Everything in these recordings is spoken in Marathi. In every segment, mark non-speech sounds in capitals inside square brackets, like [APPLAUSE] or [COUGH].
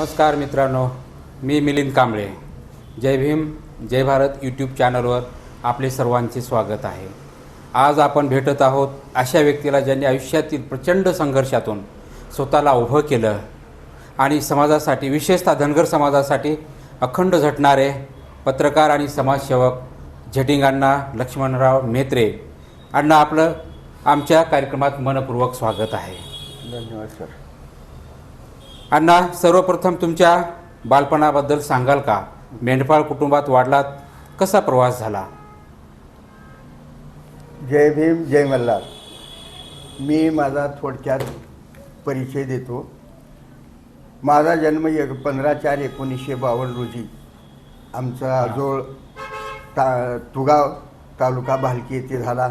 नमस्कार मित्रांनो मी मिलिंद कांबळे. जय भीम जय भारत यूट्यूब चॅनलवर आपले सर्वांचे स्वागत आहे. आज आपण भेटत आहोत अशा व्यक्तीला ज्यांनी आयुष्यातील प्रचंड संघर्षातून स्वतःला उभं केलं आणि समाजासाठी विशेषतः धनगर समाजासाठी अखंड झटणारे पत्रकार आणि समाजसेवक झटिंगांना लक्ष्मणराव मेत्रे अण्णा आपलं आमच्या कार्यक्रमात मनपूर्वक स्वागत आहे. धन्यवाद सर. अण्णा सर्वप्रथम तुमच्या बालपणाबद्दल सांगाल का? मेंढपाळ कुटुंबात वाढलात कसा प्रवास झाला? जय भीम जय मल्हार. मी माझा थोडक्यात परिचय देतो. माझा जन्म एक पंधरा चार एकोणीसशे बावन्न रोजी आमचा आजोळ ता तुगाव तालुका भालकी येथे झाला.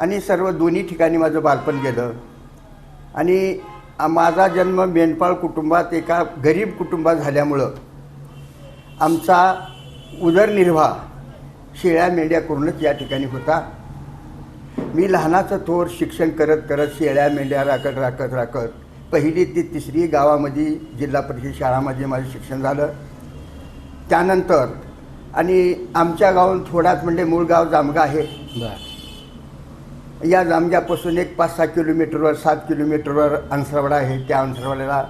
आणि सर्व दोन्ही ठिकाणी माझं बालपण गेलं. आणि माझा जन्म मेंढपाळ कुटुंबात एका गरीब कुटुंबात झाल्यामुळं आमचा उदरनिर्वाह शेळ्या मेंढ्या करूनच या ठिकाणी होता. मी लहानाचं थोर शिक्षण करत करत शेळ्या मेंढ्या राखत राखत राखत पहिली ते तिसरी गावामध्ये जिल्हा परिषद शाळामध्ये माझं शिक्षण झालं. त्यानंतर आणि आमच्या गावात थोडाच म्हणजे मूळ गाव जामगा आहे. बरं. या जामग्यापासून एक पाच सहा किलोमीटरवर सात किलोमीटरवर अंसरवाडा आहे. त्या अंसरवाड्याला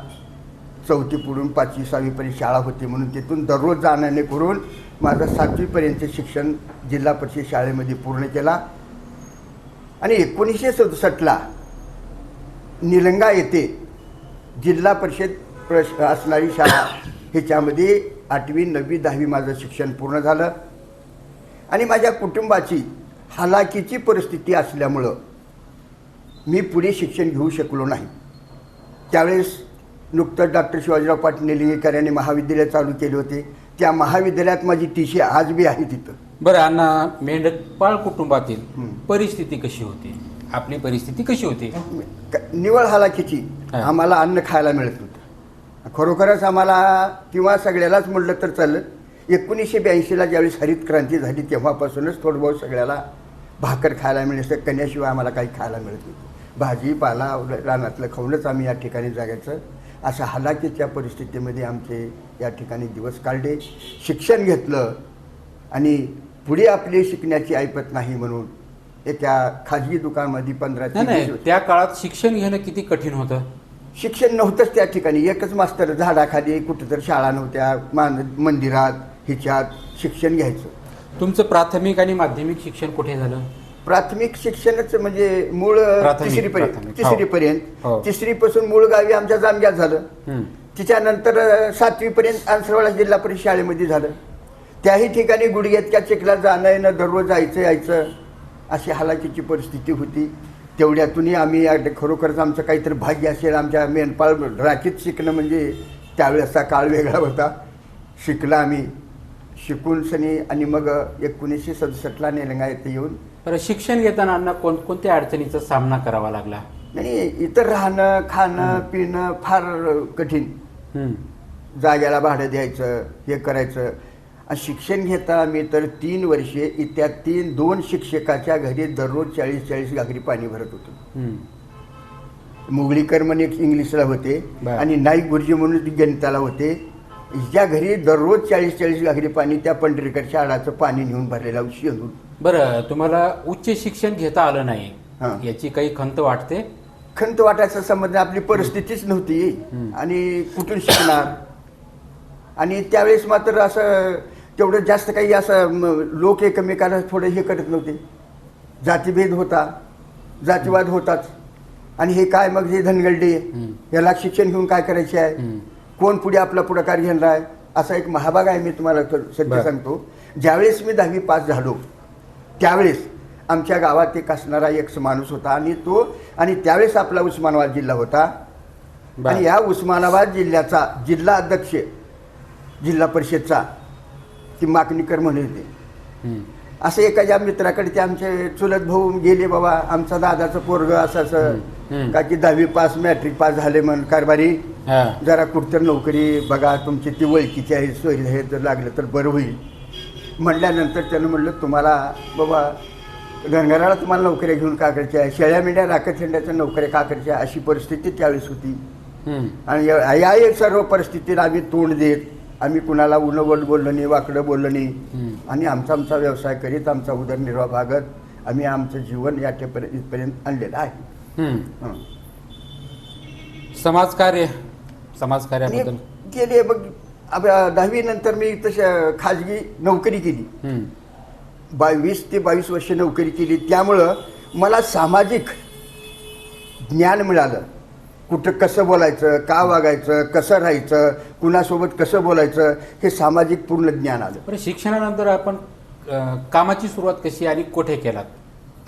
चौथीपुढून पाचवी सहावीपर्यंत शाळा होती म्हणून तिथून दररोज जाण्याने करून माझं सातवीपर्यंत शिक्षण जिल्हा परिषद शाळेमध्ये पूर्ण केला. आणि एकोणीसशे सदुसष्टला निलंगा येथे जिल्हा परिषद प्रश असणारी शाळा ह्याच्यामध्ये आठवी नववी दहावी माझं शिक्षण पूर्ण झालं. आणि माझ्या कुटुंबाची हालाकीची परिस्थिती असल्यामुळं मी पुढे शिक्षण घेऊ शकलो नाही. त्यावेळेस नुकतंच डॉक्टर शिवाजीराव पाटील निलंगेकर यांनी महाविद्यालय चालू केले होते. त्या महाविद्यालयात माझी टीशी आज बी आहे तिथं. बरं अण्णा मेंढपाळ कुटुंबातील. परिस्थिती कशी होती? आपली परिस्थिती कशी होती? निवळ हालाकीची. आम्हाला अन्न खायला मिळत होतं. खरोखरच आम्हाला किंवा सगळ्यालाच म्हणलं तर चाललं. एकोणीसशे ब्याऐंशीला ज्यावेळेस हरित क्रांती झाली तेव्हापासूनच थोडं बहुत सगळ्याला भाकर खायला मिळायचं कन्याशिवाय आम्हाला काही खायला मिळत नव्हतं भाजीपाला रानातलं खाऊनच आम्ही या ठिकाणी जागायचं अशा हलाखीच्या परिस्थितीमध्ये आमचे या ठिकाणी दिवस काढले. शिक्षण घेतलं आणि पुढे आपली शिकण्याची ऐपत नाही म्हणून एका खाजगी दुकानामध्ये पंधरा नाही नाही त्या काळात शिक्षण घेणं किती कठीण होतं? शिक्षण नव्हतंच त्या ठिकाणी. एकच मास्तर झाडाखाली कुठं शाळा नव्हत्या मान मंदिरात ह्याच्यात शिक्षण घ्यायचं. तुमचं प्राथमिक आणि माध्यमिक शिक्षण कुठे झालं? प्राथमिक शिक्षणच म्हणजे मूळ प्राथमिक, तिसरीपर्यंत प्राथमिक. तिसरीपर्यंत. हो. तिसरीपासून मूळ गावी आमच्या जामग्यात झालं. हं. तिच्यानंतर अ, सातवीपर्यंत अंसरवाडा जिल्हा परिषद शाळेमध्ये झालं. त्याही ठिकाणी गुडघ्यातल्या चिखलात जाणं येणं दररोज जायचं यायचं अशी हालाकीची परिस्थिती होती. तेवढ्यातूनही आम्ही अगदी खरोखरच आमचं काहीतरी भाग्य असेल. आमच्या मेनपाळ राखीत शिकणं म्हणजे त्यावेळेचा काळ वेगळा होता. शिकला आम्ही. शिकून सनी आणि मग एकोणीसशे सदुसष्टला निलंगा येथे येऊन बरं शिक्षण घेताना अण्णा कोण कोणत्या अडचणीचा सामना करावा लागला आणि इतर राहणं खाणं पिणं फार कठीण हं. जाग्याला भाडं द्यायचं हे करायचं आणि शिक्षण घेताना मी तर तीन वर्षे इत्या तीन दोन शिक्षकाच्या घरी दररोज चाळीस चाळीस घागरी पाणी भरत होतो हं. मुगळीकर म्हणून एक इंग्लिशला होते बरं. आणि नाईक गुरुजी म्हणून गणिताला होते ज्या घरी दररोज चाळीस चाळीस घागरी पाणी त्या पंढरीकडच्या आडाचं पाणी नेऊन भरलेलं शेंदून बरं तुम्हाला उच्च शिक्षण घेता आलं नाही. याची काही खंत वाटते? खंत वाटायचा संबंध आपली परिस्थितीच नव्हती. आणि कुठून शिकणार? आणि त्यावेळेस मात्र असं तेवढं जास्त काही असं म, लोक एकमेकाला थोडं हे करत नव्हते. जातीभेद होता जातीवाद होताच. आणि हे काय मग हे धनगड्डे हम्म. याला शिक्षण घेऊन काय करायचे आहे. कोण पुढे आपला पुढाकार घेणार आहे असा एक महाभाग आहे मी तुम्हाला बरं. सांगतो ज्यावेळेस मी दहावी पास झालो त्यावेळेस आमच्या गावात एक असणारा एक माणूस होता आणि तो आणि त्यावेळेस आपला उस्मानाबाद जिल्हा होता. आणि या उस्मानाबाद जिल्ह्याचा जिल्हा अध्यक्ष जिल्हा परिषदचा ती माकणीकर म्हणून होते. असं एखाद्या मित्राकडे ते आमचे चुलत भाऊ गेले बाबा आमचा दादाचं पोरग असं. असं का की दहावी पास मॅट्रिक पास झाले म्हण कारभारी. जरा कुठतर नोकरी बघा तुमची ती ओळखीची आहे सोयी आहे जर लागलं तर बरं होईल म्हटल्यानंतर त्यानं म्हणलं तुम्हाला बाबा धनगराला तुम्हाला नोकऱ्या घेऊन का करायच्या आहे शेळ्या मेंढ्या राखत शेंड्याच्या नोकऱ्या का करायच्या अशी परिस्थिती त्यावेळेस होती. आणि या या एक सर्व परिस्थितीत आम्ही तोंड देत आम्ही कुणाला उनवड बोललो नाही वाकडं बोललो नाही. आणि आमचा आमचा व्यवसाय करीत आमचा उदरनिर्वाह भागत आम्ही आमचं जीवन याच्यापर्यंत इथपर्यंत आणलेलं आहे. हं. समाजकार्य समाजकार्याबद्दल? गेले बघ दहावी नंतर मी तशा खाजगी नोकरी केली. बावीस ते बावीस वर्ष नोकरी केली. त्यामुळं मला सामाजिक ज्ञान मिळालं. कुठं कसं बोलायचं का वागायचं कसं राहायचं कुणासोबत कसं बोलायचं हे सामाजिक पूर्ण ज्ञान आलं. बरं शिक्षणानंतर आपण कामाची सुरुवात कशी आणि कुठे केलात?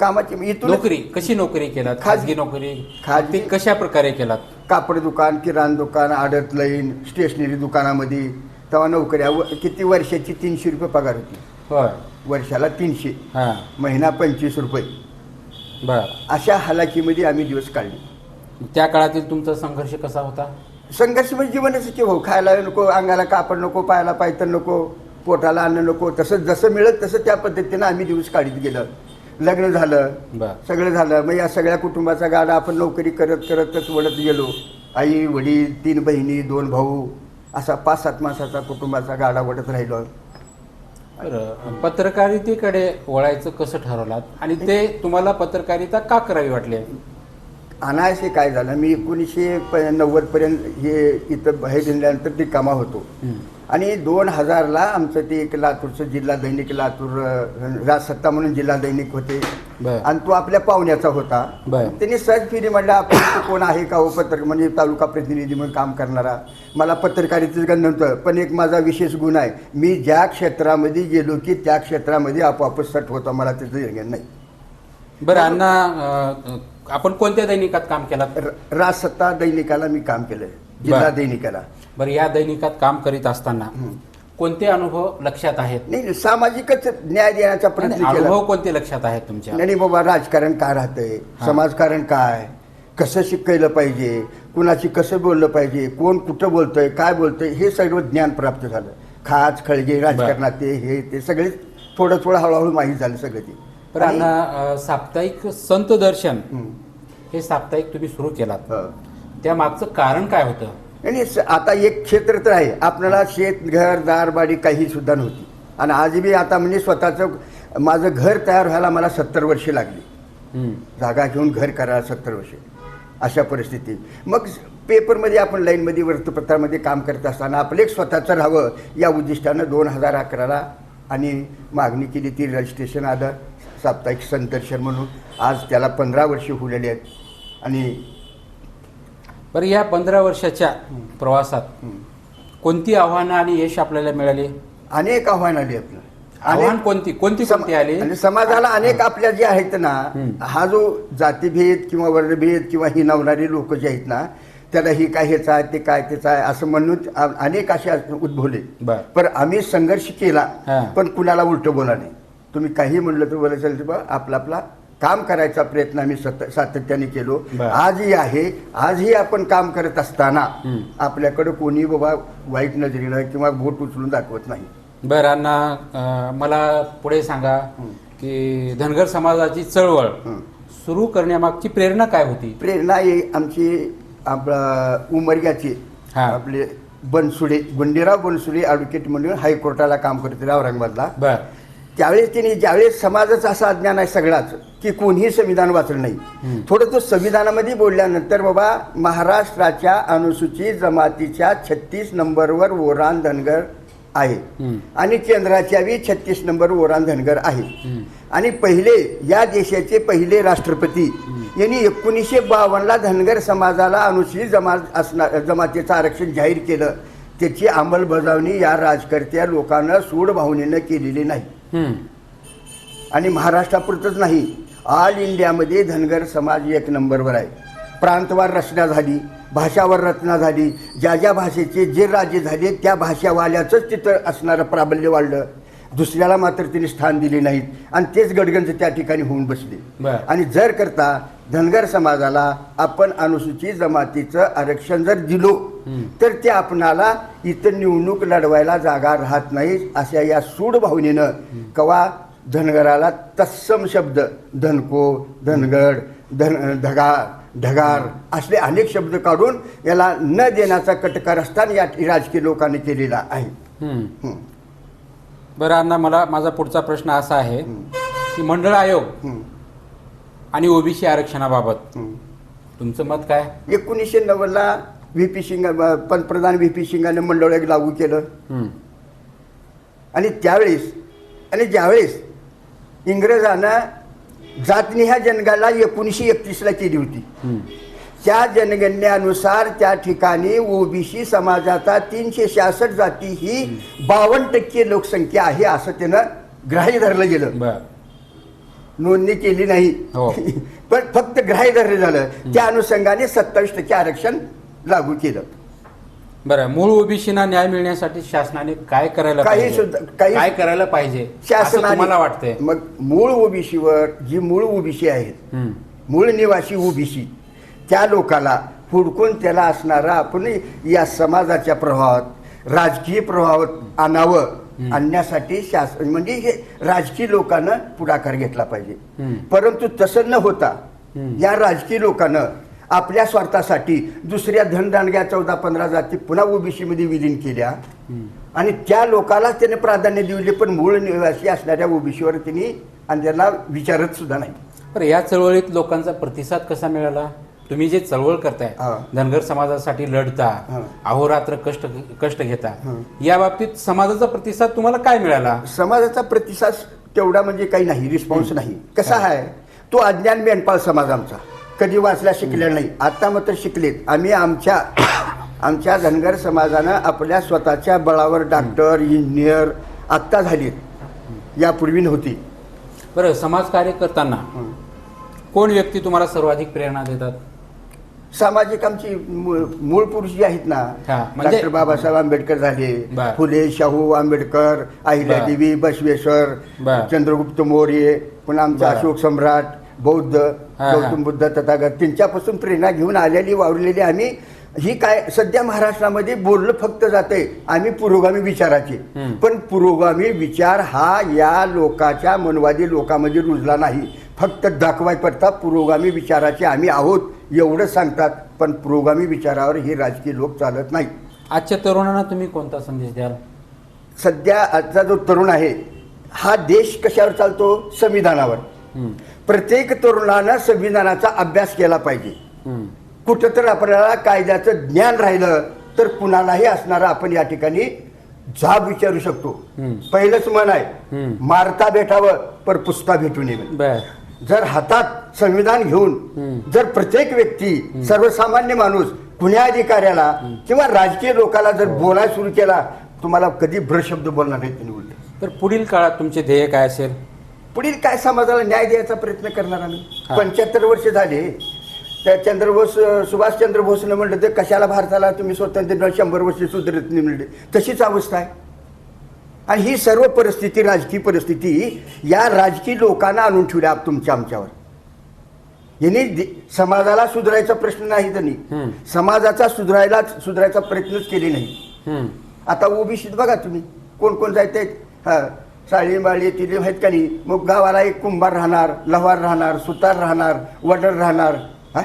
कामाची इथून नोकरी कशी नोकरी केलात? खाजगी- नोकरी? खाजगी- ती कशा प्रकारे केलात? कापड दुकान किराणा दुकान आडत लाईन स्टेशनरी दुकानामध्ये. तेव्हा नोकऱ्या व- किती वर्षाची? तीनशे रुपये पगार होती. होय. वर्षाला तीनशे. हां. महिना पंचवीस रुपये. बर. अशा हालाकीमध्ये आम्ही दिवस काढले. त्या काळातील तुमचा संघर्ष कसा होता? संघर्ष म्हणजे जीवनच की हो खायला नको अंगाला कापड नको पायाला पायतन नको पोटाला अन्न नको. तसं जसं मिळत तसं त्या पद्धतीनं आम्ही दिवस काढीत गेलं. लग्न झालं सगळं झालं. मग या सगळ्या कुटुंबाचा गाडा आपण नोकरी करत करतच वडत गेलो. आई वडील तीन बहिणी दोन भाऊ असा पाच सात मासाचा कुटुंबाचा गाडा वडत राहिलो. पत्रकारितेकडे वळायचं कसं ठरवलात? आणि ते तुम्हाला पत्रकारिता का करावी वाटली? अनायासे काय झालं? मी एकोणीसशे नव्वदपर्यंत हे इथं बाहेर दिल्यानंतर ते कामा होतो आणि दोन हजारला आमचं ते एक लातूरचं जिल्हा दैनिक लातूर राजसत्ता म्हणून जिल्हा दैनिक होते. आणि तो आपल्या पाहुण्याचा होता. त्यांनी सहज फिरी म्हणलं आपण कोण आहे का हो? पत्रक म्हणजे तालुका प्रतिनिधी म्हणून काम करणारा. मला पत्रकारितेचं गण नव्हतं पण एक माझा विशेष गुण आहे. मी ज्या क्षेत्रामध्ये गेलो की त्या क्षेत्रामध्ये आपोआपच सट होता. मला त्याचं निर्णय नाही. बरं अण्णा आपण कोणत्या दैनिकात काम केलात र- राजसत्ता दैनिकाला मी काम केलंय. जिल्हा. दैनिकाला. बरं या दैनिकात काम करीत असताना. कोणते अनुभव लक्षात आहेत? नाही सामाजिकच न्याय देण्याचा प्रयत्न केला. अनुभव कोणते लक्षात आहेत तुमच्या? नाही बाबा राजकारण काय राहतंय. समाजकारण काय? कसं शिकायलं पाहिजे? कुणाशी कसं बोललं पाहिजे? कोण कुठं बोलतंय? काय बोलतंय? हे सगळं ज्ञान प्राप्त झालं. खाच खळगे राजकारणात हे ते सगळे थोडं थोडं हळूहळू माहीत झालं सगळं ते. साप्ताहिक संत दर्शन हं. हे साप्ताहिक तुम्ही सुरू केलात. हं. त्या मागचं कारण काय होतं? आणि आता एक क्षेत्र तर आहे. आपल्याला शेत घर दारबाडी काही सुद्धा नव्हती. आणि आज बी आता म्हणजे स्वतःचं माझं घर तयार व्हायला मला सत्तर वर्षे लागली. जागा घेऊन घर करायला सत्तर वर्षे. अशा परिस्थितीत मग पेपरमध्ये आपण लाईनमध्ये वृत्तपत्रामध्ये काम करत असताना आपलं एक स्वतःचं राहावं या उद्दिष्टानं दोन हजार अकराला आणि मागणी केली. ती रजिस्ट्रेशन आलं. साप्ताहिक संदर्शन म्हणून. आज त्याला पंधरा वर्षे होलेली आहेत. आणि बरं या पंधरा वर्षाच्या प्रवासात कोणती आव्हानं आणि यश आपल्याला मिळाली? अनेक आव्हान आली आपलं आव्हान कोणती? कोणती कोणती आली? आणि समाजाला अनेक आपल्या जे आहेत ना हं. जो जातीभेद किंवा वर्णभेद किंवा ही नवणारी लोक जे आहेत ना त्याला ही काय हेच आहे ते काय तेच आहे असं म्हणून अनेक असे उद्भवले. बर. पण आम्ही संघर्ष केला हा. पण कुणाला उलट बोला नाही. तुम्ही काही म्हणलं तर बोलायचं बा आपला आपला काम करायचा प्रयत्न आम्ही सत सातत्याने केलो. आजही आहे आजही आपण काम करत असताना. आपल्याकडे कोणी बाबा वाईट नजरेनं किंवा बोट उचलून दाखवत नाही बरं अण्णा मला पुढे सांगा. की धनगर समाजाची चळवळ. सुरू करण्यामागची प्रेरणा काय होती प्रेरणा ही आमची आपला उमरग्याची. आपले बनसुडे गुंडेराव बनसुडे ॲडव्होकेट म्हणून हायकोर्टाला काम करते औरंगाबादला बर त्यावेळेस त्यांनी ज्यावेळेस समाजाच असा अज्ञान आहे सगळाच की कोणीही संविधान वाचलं नाही. थोडं तो संविधानामध्ये बोलल्यानंतर बाबा महाराष्ट्राच्या अनुसूचित जमातीच्या छत्तीस नंबरवर ओरान धनगर आहे. आणि केंद्राच्या बी छत्तीस नंबर ओरान धनगर आहे. आणि पहिले या देशाचे पहिले राष्ट्रपती यांनी एकोणीसशे बावन्नला धनगर समाजाला अनुसूचित जमात असणार जमातीचं आरक्षण जाहीर केलं त्याची अंमलबजावणी या राजकर्त्या लोकांना सूड भावनेनं केलेली नाही. आणि महाराष्ट्रापुरतंच नाही ऑल इंडियामध्ये धनगर समाज एक नंबरवर आहे. प्रांतवार रचना झाली भाषावर रचना झाली ज्या ज्या भाषेचे जे राज्य झाले त्या भाषावाल्याचंच तिथं असणारं प्राबल्य वाढलं. दुसऱ्याला मात्र तिने स्थान दिले नाहीत आणि तेच गडगंज त्या ठिकाणी होऊन बसले. आणि जर करता धनगर समाजाला आपण अनुसूचित जमातीचं आरक्षण जर दिलो. तर ते आपणाला इथं निवडणूक लढवायला जागा राहत नाही अशा या सूड भावनेनं कवा धनगराला तत्सम शब्द धनको धनगड धन धगा ढगार असले अनेक शब्द काढून याला न देण्याचा कटकारस्थान या राजकीय लोकांनी केलेला आहे. हं, बरं अण्णा मला माझा पुढचा प्रश्न असा आहे की मंडळ आयोग आणि ओबीसी आरक्षणाबाबत. तुमचं मत काय? एकोणीसशे नव्वदला व्ही पी सिंग पंतप्रधान व्ही पी सिंगाने मंडळ एक लागू केलं. आणि त्यावेळेस आणि ज्यावेळेस इंग्रजानं जातनिहा जनगणना एकोणीसशे एकतीसला केली होती. त्या जनगणनेनुसार त्या ठिकाणी ओबीसी समाजाचा तीनशे शहासष्ट जाती ही बावन्न टक्के लोकसंख्या आहे असं त्यानं ग्राह्य धरलं गेलं. नोंदणी केली नाही. हो. [LAUGHS] पण फक्त ग्राह्य धरलं झालं. त्या अनुषंगाने सत्तावीस टक्के आरक्षण लागू केलं बरं मूळ ओबीसीना न्याय मिळण्यासाठी शासनाने काय करायला काही पाहिजे सुद्धा- काही- काय करायला पाहिजे असं शासनाने तुम्हाला वाटतंय मग मूळ ओबीसीवर जी मूळ ओबीसी आहेत हम्म. मूळ निवासी ओबीसी त्या लोकाला हुडकून त्याला असणारा आपण या समाजाच्या प्रभावात राजकीय प्रभावात आणावं आणण्यासाठी शासन म्हणजे हे राजकीय लोकांना पुढाकार घेतला पाहिजे हम्म. परंतु तसं न होता. या राजकीय लोकांना आपल्या स्वार्थासाठी दुसऱ्या धनदांडग्या चौदा पंधरा जाती पुन्हा ओबीसी मध्ये विलीन केल्या. आणि त्या लोकालाच त्याने प्राधान्य दिले पण मूळ निवासी असणाऱ्या ओबीसीवर त्यांनी आणि त्यांना विचारत सुद्धा नाही. बरं या चळवळीत लोकांचा प्रतिसाद कसा मिळाला? तुम्ही जे चळवळ करताय. धनगर समाजासाठी लढता. अहोरात्र कष्ट कष्ट घेता. या बाबतीत समाजाचा प्रतिसाद तुम्हाला काय मिळाला? समाजाचा प्रतिसाद तेवढा म्हणजे काही नाही रिस्पॉन्स नाही. कसा आहे? तो अज्ञान मेंढपाळ समाज आमचा. कधी वाचला शिकलेला नाही. आता मात्र शिकलेत. आम्ही आमच्या आमच्या धनगर समाजानं आपल्या स्वतःच्या बळावर डॉक्टर इंजिनियर आत्ता झालीत. यापूर्वी नव्हती. बरं समाजकार्य करताना कोण व्यक्ती तुम्हाला सर्वाधिक प्रेरणा देतात? सामाजिक आमची मूळ पुरुष जे आहेत ना हा, म्हणजे- डॉक्टर बाबासाहेब आंबेडकर झाले. फुले शाहू आंबेडकर अहिल्यादेवी बसवेश्वर बर. चंद्रगुप्त मौर्य पुन्हा आमचा. अशोक सम्राट बौद्ध. गौतम बुद्ध तथागत त्यांच्यापासून प्रेरणा घेऊन आलेली वावरलेली आम्ही ही काय सध्या महाराष्ट्रामध्ये बोललं फक्त जाते आम्ही पुरोगामी विचाराचे. पण पुरोगामी विचार हा या लोकाच्या मनवादी लोकांमध्ये रुजला नाही फक्त दाखवाय पडता पुरोगामी विचाराचे आम्ही आहोत एवढं सांगतात पण पुरोगामी विचारावर हे राजकीय लोक चालत नाही आजच्या तरुणांना तुम्ही कोणता संदेश द्याल सध्या आजचा जो तरुण आहे हा देश कशावर चालतो संविधानावर. प्रत्येक तरुणानं संविधानाचा अभ्यास केला पाहिजे. कुठं तर आपल्याला कायद्याचं ज्ञान राहिलं तर कुणालाही असणारा आपण या ठिकाणी जाब विचारू शकतो. पहिलंच मन आहे. मारता भेटावं पर पुसता भेटू नये. बर. जर हातात संविधान घेऊन. जर प्रत्येक व्यक्ती सर्वसामान्य माणूस कुण्या अधिकाऱ्याला किंवा राजकीय लोकाला जर बोलायला सुरू केला तुम्हाला कधी भ्रशब्द बोलणार नाही त्यांनी उलटे तर पुढील काळात तुमचे ध्येय काय असेल? पुढील काय समाजाला न्याय द्यायचा प्रयत्न करणार आम्ही. पंच्याहत्तर वर्ष झाले. त्या चंद्रबोस सुभाषचंद्र बोसने म्हणलं तर कशाला भारताला तुम्ही स्वतंत्र शंभर वर्ष सुधारत म्हणले. तशीच अवस्था आहे. आणि ही सर्व परिस्थिती राजकीय परिस्थिती या राजकीय लोकांना आणून ठेवल्या तुमच्या आमच्यावर. यांनी समाजाला सुधारायचा प्रश्न नाही त्यांनी. समाजाचा सुधारायला सुधारायचा प्रयत्नच केले नाही. आता ओबीसीत बघा तुम्ही कोण कोण जायत आहेत हा साळी माळी तिले आहेत का नाही? मग गावाला एक कुंभार राहणार लवार राहणार सुतार राहणार वडर राहणार हा.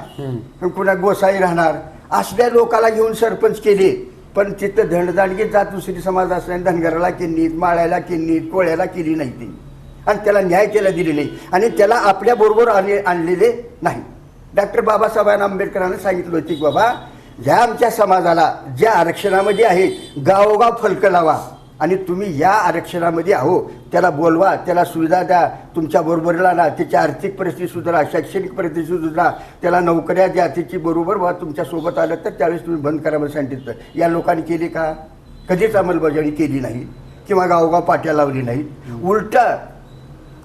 कुणा गोसाई राहणार? असल्या लोकाला घेऊन सरपंच केले. पण तिथं धडदांडगी जात दुसरी समाज असल्याने धनगराला केली माळ्याला केली कोळ्याला केली नाही ती. आणि त्याला न्याय केला दिले नाही आणि त्याला आपल्या बरोबर आले आणलेले नाही. डॉक्टर बाबासाहेब आंबेडकरांनी सांगितलं होतं की बाबा ज्या आमच्या समाजाला ज्या आरक्षणामध्ये आहे गावोगाव फलकं लावा. आणि तुम्ही या आरक्षणामध्ये आहो. त्याला बोलवा त्याला सुविधा द्या. तुमच्या बरोबरीला ना त्याची आर्थिक परिस्थिती सुधारा शैक्षणिक परिस्थिती सुधारा. त्याला नोकऱ्या द्या. त्याची बरोबर बा तुमच्यासोबत आलं तर त्यावेळेस तुम्ही बंद करा म्हणून सांगितलं. या लोकांनी केली का? कधीच अंमलबजावणी केली नाही. किंवा गावोगाव पाट्या लावली नाही उलट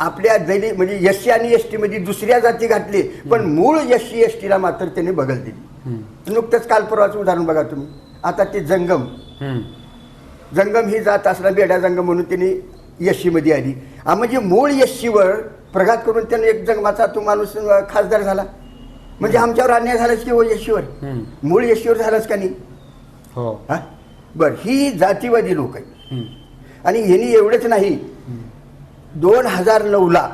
आपल्या दैनिक म्हणजे एस सी आणि एस टीमध्ये दुसऱ्या जाती घातली पण मूळ एस सी एस टीला मात्र त्यांनी बगल दिली. नुकतंच काल परवाचं उदाहरण बघा तुम्ही. आता ते जंगम. जंगम ही जात असणार बेडा जंगम म्हणून त्यांनी यशीमध्ये आली. म्हणजे मूळ यशीवर प्रघात करून त्याने एक जंगमाचा तो माणूस खासदार झाला. म्हणजे आमच्यावर अन्याय झालाच की हो यशीवर. मूळ यशीवर झालाच का नाही? हो. हा? बर ही जातीवादी लोक हम्म. आणि यांनी एवढंच नाही. दोन हजार नऊला.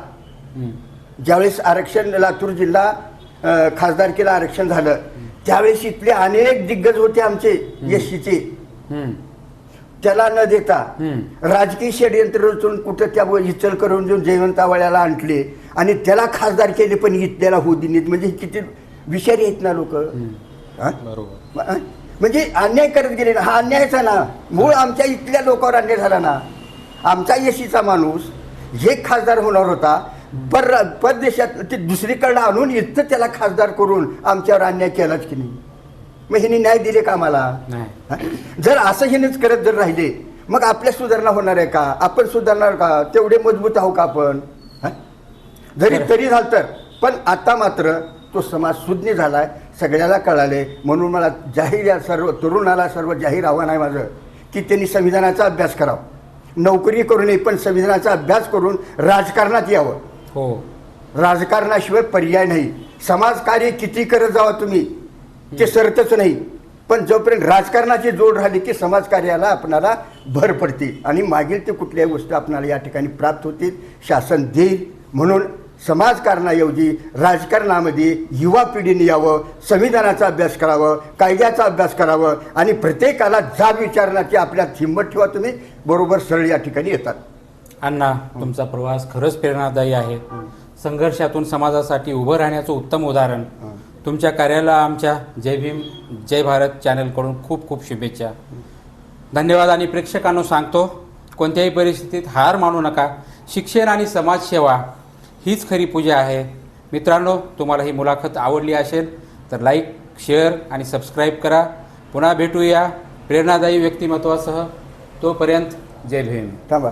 ज्यावेळेस आरक्षण लातूर जिल्हा खासदारकीला आरक्षण झालं. त्यावेळेस इथले अनेक दिग्गज होते आमचे हम्म, त्याला न देता. राजकीय षडयंत्र रचून कुठं त्या हिचल करून देऊन जयवंतावाळ्याला आणले आणि त्याला खासदार केले पण इथल्याला होऊ दिलीत म्हणजे किती विषारी आहेत ना लोक. बरोबर. म्हणजे अन्याय करत गेले ना. हा अन्यायचा ना मूळ आमच्या इथल्या लोकांवर अन्याय झाला ना. आमचा यशीचा माणूस हे खासदार होणार होता. पर परदेशात ते दुसरीकडे आणून इथं त्याला खासदार करून आमच्यावर अन्याय केलाच की नाही. मग ह्यांनी न्याय दिले का आम्हाला? नाही. हा? जर असं ह्यानेच करत जर राहिले मग आपल्या सुधारणा होणार आहे का? आपण सुधारणार का? तेवढे मजबूत आहो का आपण? हा? जरी. तरी झालं तर. पण आता मात्र तो समाज सुज्ञ झालाय सगळ्याला कळाले म्हणून मला जाहीर या सर्व तरुणाला सर्व जाहीर आव्हान आहे माझं की त्यांनी संविधानाचा अभ्यास करावा. नोकरी करू नये पण संविधानाचा अभ्यास करून राजकारणात यावं. हो. राजकारणाशिवाय पर्याय नाही. समाजकार्य किती करत जावा तुम्ही? ते सरतच नाही. पण जोपर्यंत राजकारणाची जोड राहिली की समाजकार्याला आपणाला भर पडते आणि मागील ते कुठल्याही गोष्टी आपणाला या ठिकाणी प्राप्त होतील शासन देईल. म्हणून समाजकारणाऐवजी राजकारणामध्ये युवा पिढीने यावं संविधानाचा अभ्यास करावं कायद्याचा अभ्यास करावं आणि प्रत्येकाला जाब विचारण्याची आपल्यात हिंमत ठेवा तुम्ही बरोबर सरळ या ठिकाणी येतात. अण्णा तुमचा प्रवास खरंच प्रेरणादायी आहे. संघर्षातून समाजासाठी उभं राहण्याचं उत्तम उदाहरण. तुमच्या कार्याला आमच्या जय भीम जय भारत चॅनलकडून खूप खूप शुभेच्छा. धन्यवाद आणि प्रेक्षकांनो सांगतो कोणत्याही परिस्थितीत हार मानू नका. शिक्षण आणि समाजसेवा हीच खरी पूजा आहे. मित्रांनो तुम्हाला ही मुलाखत आवडली असेल तर लाईक शेअर आणि सबस्क्राईब करा. पुन्हा भेटूया प्रेरणादायी व्यक्तिमत्वासह. तोपर्यंत जय भीम. थांबा.